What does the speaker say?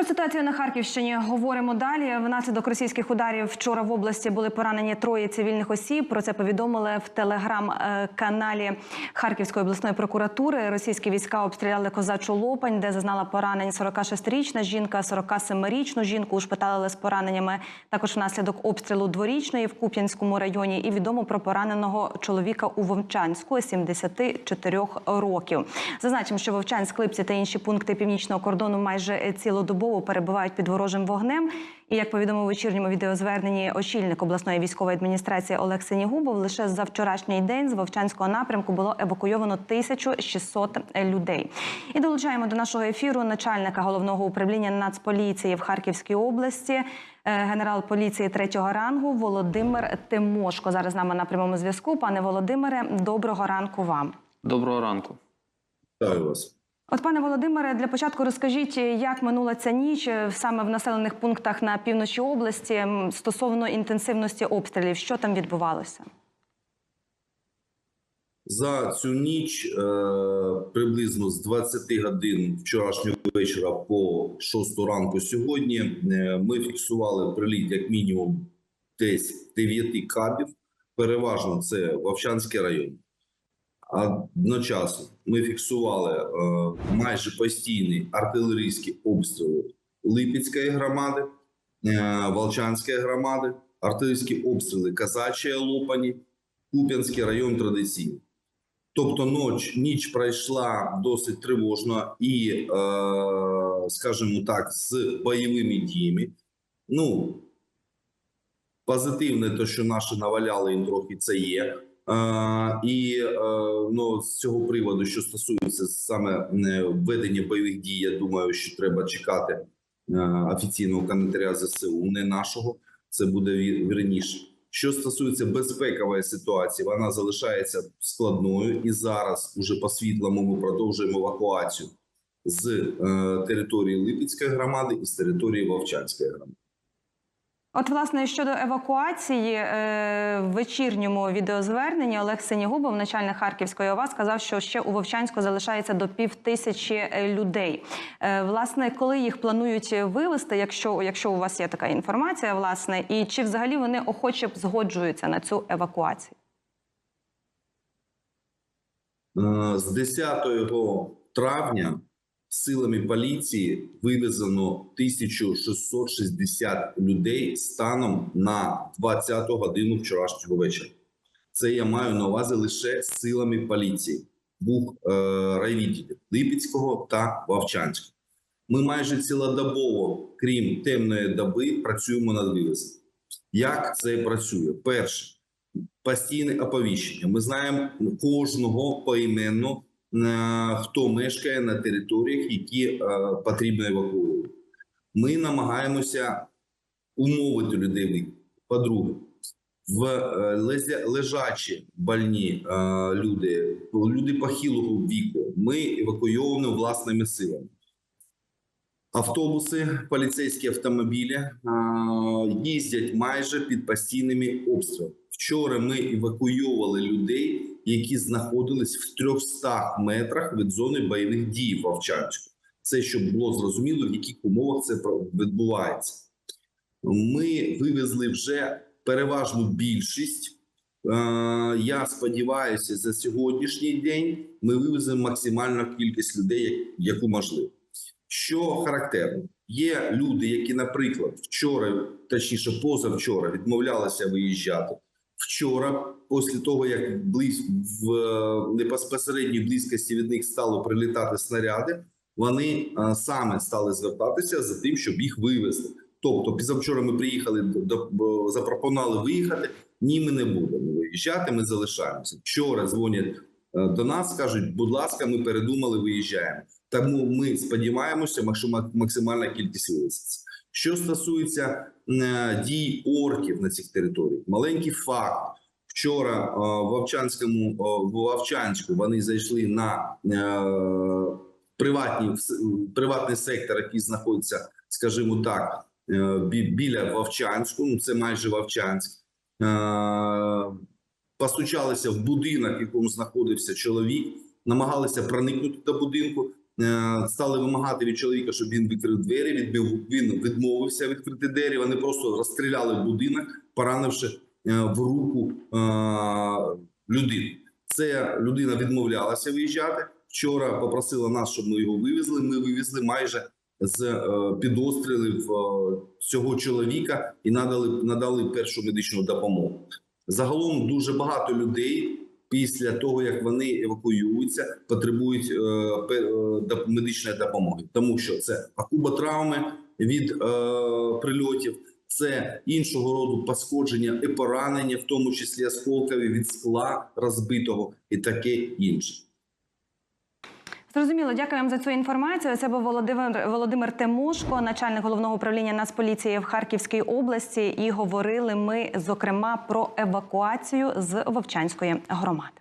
Про ситуацію на Харківщині говоримо далі. Внаслідок російських ударів вчора в області були поранені троє цивільних осіб. Про це повідомили в телеграм-каналі Харківської обласної прокуратури. Російські війська обстріляли козачу Лопань, де зазнала поранень 46-річна жінка, 47-річну жінку ушпиталили з пораненнями. Також внаслідок обстрілу дворічної в Куп'янському районі. І відомо про пораненого чоловіка у Вовчанську 74 років. Зазначимо, що Вовчанськ, Липці та інші пункти північного кордону майже цілодобово перебувають під ворожим вогнем. І як повідомив у вечірньому відеозверненні очільник обласної військової адміністрації Олег Сенігубов, лише за вчорашній день з Вовчанського напрямку було евакуйовано 1600 людей. І долучаємо до нашого ефіру начальника головного управління Нацполіції в Харківській області, е, генерал поліції третього рангу Володимир Тимошко. Зараз з нами на прямому зв'язку. Пане Володимире, доброго ранку вам. Доброго ранку. Вітаю вас. От, пане Володимире, для початку розкажіть, як минула ця ніч е, саме в населених пунктах на півночі області стосовно інтенсивності обстрілів. Що там відбувалося? За цю ніч е, приблизно з 20 годин вчорашнього вечора по 6 ранку сьогодні е, ми фіксували приліт як мінімум десь 9 кабів. Переважно це Вовчанський район. Одночасно ми фіксували е, майже постійні артилерійські обстріли Липецької громади, е, Волчанської громади, артилерійські обстріли Казачої Лопані, Куп'янський район традиційний. Тобто ноч, ніч пройшла досить тривожно і, е, скажімо так, з бойовими діями. Ну, позитивне, те, що наші наваляли їм трохи, це є. І е, ну, з цього приводу, що стосується саме е, ведення бойових дій, я думаю, що треба чекати е, офіційного коментаря ЗСУ, не нашого. Це буде вірніше. Що стосується безпекової ситуації, вона залишається складною, і зараз, уже по світлому, ми продовжуємо евакуацію з е, території Липецької громади і з території Вовчанської громади. От, власне, щодо евакуації, е, в вечірньому відеозверненні Олег Сенігубов, начальник Харківської ОВА, сказав, що ще у Вовчанську залишається до пів тисячі е, людей. Е, власне, коли їх планують вивезти, якщо, якщо у вас є така інформація, власне, і чи взагалі вони охоче згоджуються на цю евакуацію? З 10 травня силами поліції вивезено 1660 людей станом на 20 годину вчорашнього вечора. Це я маю на увазі лише силами поліції двох е, райвідділів Липецького та Вовчанського. Ми майже цілодобово, крім темної доби, працюємо над вивезенням. Як це працює? Перше постійне оповіщення. Ми знаємо кожного поіменно, хто мешкає на територіях, які е, потрібно евакуювати. Ми намагаємося умовити людей вийти. По-друге, в е, лежачі больні е, люди, люди похилого віку, ми евакуйовуємо власними силами. Автобуси, поліцейські автомобілі е, їздять майже під постійними обстрілами. Вчора ми евакуйовували людей, які знаходились в 300 метрах від зони бойових дій в. Це щоб було зрозуміло, в яких умовах це відбувається. Ми вивезли вже переважну більшість. Е, Я сподіваюся, за сьогоднішній день ми вивеземо максимальну кількість людей, яку можливо. Що характерно, є люди, які, наприклад, вчора, точніше, позавчора, відмовлялися виїжджати. Вчора, після того як близь в е, непосередньої близькості від них стало прилітати снаряди, вони е, саме стали звертатися за тим, щоб їх вивезти. Тобто, пізавчора ми приїхали до, запропонували виїхати. Ні, ми не будемо виїжджати. Ми залишаємося. Вчора дзвонять е, до нас, кажуть, будь ласка, ми передумали, виїжджаємо. Тому ми сподіваємося, максимальна кількість вивезеться. Що стосується е, дій орків на цих територіях, маленький факт. Вчора е, в Вовчанському е, в Вовчанську вони зайшли на приватні приватний сектор, який знаходиться, скажімо так, біля Вовчанську. Ну це майже Вовчанськ. Постучалися в будинок, в якому знаходився чоловік, намагалися проникнути до будинку. Е, стали вимагати від чоловіка, щоб він відкрив двері. Відбив він відмовився відкрити двері. Вони просто розстріляли будинок, поранивши е, в руку е, людину. Це людина відмовлялася виїжджати. Вчора попросила нас, щоб ми його вивезли. Ми вивезли майже з підострілів цього чоловіка і надали надали першу медичну допомогу. Загалом дуже багато людей після того, як вони евакуюються, потребують е, е, медичної допомоги, тому що це акуба травми від е, прильотів, це іншого роду пошкодження і поранення, в тому числі осколкові від скла розбитого і таке інше. Зрозуміло, дякую вам за цю інформацію. Це був Володимир Володимир Тимошко, начальник головного управління Нацполіції в Харківській області. І говорили ми зокрема про евакуацію з Вовчанської громади.